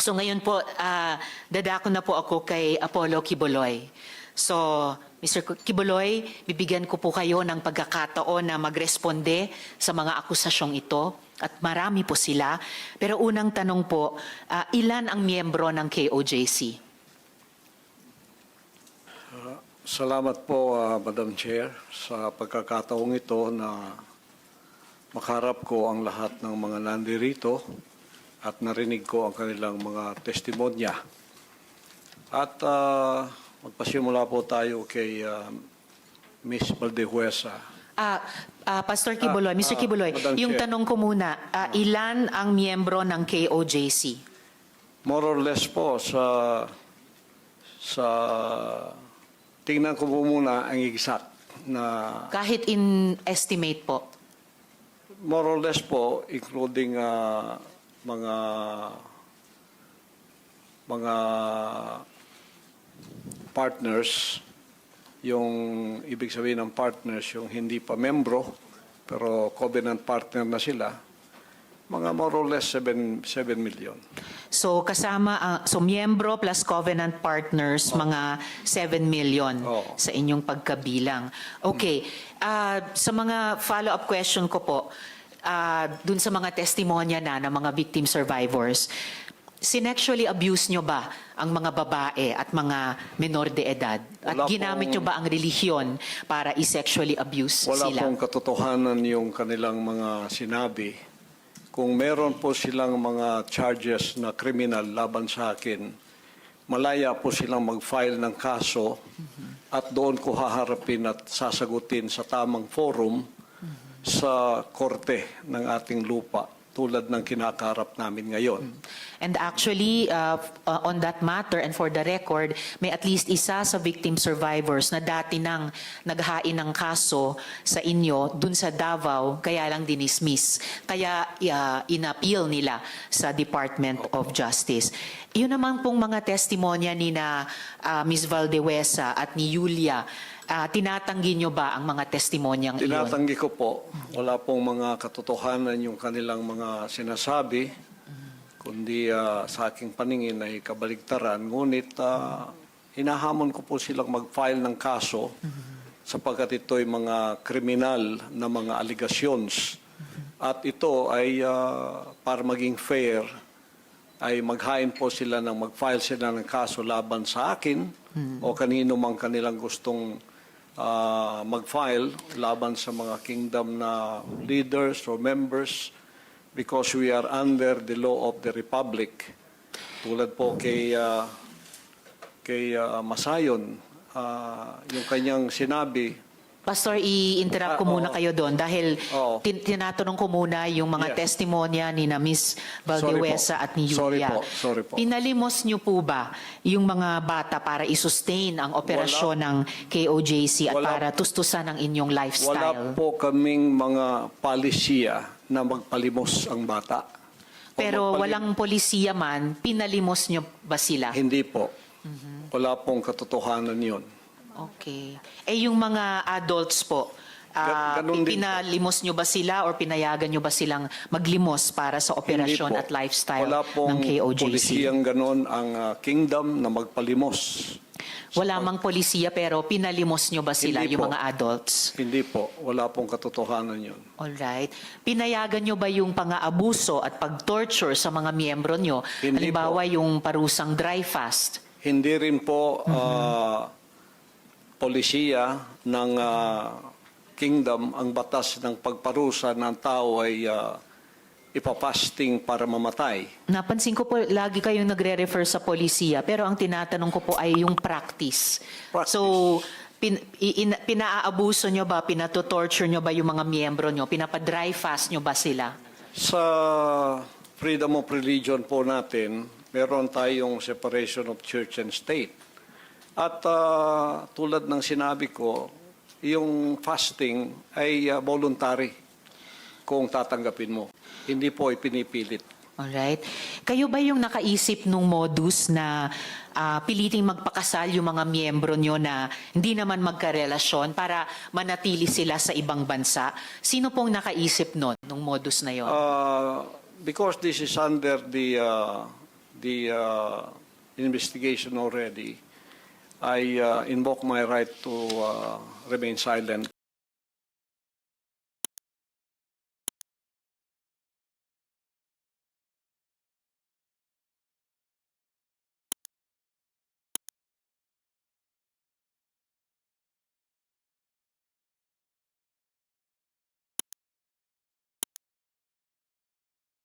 So ngayon po, ah, dadako na po ako kay Apollo Kiboloy. So, Mr. Kiboloy, bibigyan ko po kayo ng pagkakataon na magresponde sa mga akusasyong ito. At marami po sila. Pero unang tanong po, ah, ilan ang miyembro ng KOJC? Salamat po, ah, Madam Chair, sa pagkakataong ito na makarap ko ang lahat ng mga nandirito at narinig ko ang kanilang mga testimonya. At ah, magpasimula po tayo kay ah, Miss Valdehuesa. Ah, ah, Pastor Kibuloy, Mr. ah, Kibuloy, Madam yung Chair. tanong ko muna, ah, ilan ang miyembro ng KOJC? More or less po sa sa tingnan ko po muna ang exact na Kahit in estimate po. more or less po including ah, mga mga partners yung ibig sabihin ng partners yung hindi pa membro pero covenant partner na sila mga more or less 7 7 million. So kasama ang so miyembro plus covenant partners mga 7 million Oo. sa inyong pagkabilang. Okay. Ah, sa mga follow-up question ko po ah, dun sa mga testimonya na ng mga victim survivors, sinexually abuse nyo ba ang mga babae at mga menor de edad? At Wala ginamit pong- nyo ba ang relihiyon para i-sexually abuse Wala sila? pong katotohanan yung kanilang mga sinabi. Kung meron po silang mga charges na criminal laban sa akin, malaya po silang mag-file ng kaso at doon ko haharapin at sasagutin sa tamang forum sa korte ng ating lupa tulad ng kinakaharap namin ngayon. And actually, uh, uh, on that matter and for the record, may at least isa sa victim survivors na dati nang naghain ng kaso sa inyo dun sa Davao, kaya lang dinismiss. Kaya uh, inappeal nila sa Department of Justice. Yun naman pong mga testimonya ni na uh, Ms. Valdewesa at ni Yulia, uh, tinatanggi nyo ba ang mga testimonyang iyon? Tinatanggi ko po, wala pong mga katotohanan yung kanilang mga sinasabi, kundi ah, sa aking paningin ay kabaligtaran. Ngunit ah, hinahamon ko po silang mag-file ng kaso sapagkat ito'y mga kriminal na mga allegations. At ito ay ah, para maging fair, ay maghain po sila ng mag-file sila ng kaso laban sa akin o kanino mang kanilang gustong ah, mag-file laban sa mga kingdom na leaders or members because we are under the law of the republic. Tulad po kay ah, kay ah, Masayon, ah, yung kanyang sinabi, Pastor, i-interrupt ko Ah, muna oo. kayo doon dahil Oo. tin- tinatanong ko muna yung mga Yes. testimonya ni na Miss Valdewesa Sorry po. at ni Sorry Yulia. po. Sorry po. Pinalimos niyo po ba yung mga bata para i-sustain ang operasyon ng KOJC at Wala. para tustusan ang inyong wala lifestyle? po kaming mga palisiya na magpalimos ang bata. O Pero magpalim- walang polisiya man, pinalimos niyo ba sila? Hindi po. Wala pong katotohanan yun. Okay. Eh yung mga adults po, ah, Ga- ganun din po. pinalimos nyo ba sila or pinayagan nyo ba silang maglimos para sa operasyon at lifestyle Wala ng pong KOJC? polisiyang ganon ang ah, kingdom na magpalimos. Wala mang polisiya pero pinalimos nyo ba sila, Hindi yung po. mga adults? Hindi po. Wala pong katotohanan yun. Alright. Pinayagan nyo ba yung pang-aabuso at pag-torture sa mga miyembro nyo? Hindi Halimbawa yung parusang dry fast. Hindi rin po Mhm. ah, polisiya ng ah, kingdom ang batas ng pagparusa ng tao ay ah, ipapasting para mamatay. Napansin ko po, lagi kayong nagre-refer sa polisiya, pero ang tinatanong ko po ay yung practice. Practice. So, pin, in- pinaabuso nyo ba, pinatotorture nyo ba yung mga miyembro nyo? Pinapa-dry fast nyo ba sila? Sa freedom of religion po natin, meron tayong separation of church and state. At ah, tulad ng sinabi ko, yung fasting ay ah, voluntary kung tatanggapin mo. Hindi po ipinipilit. Alright. Kayo ba yung nakaisip nung modus na ah, piliting magpakasal yung mga miyembro nyo na hindi naman magkarelasyon para manatili sila sa ibang bansa? Sino pong nakaisip nun, nung modus na yon? Uh, because this is under the uh, the uh, investigation already, I uh, invoke my right to uh, remain silent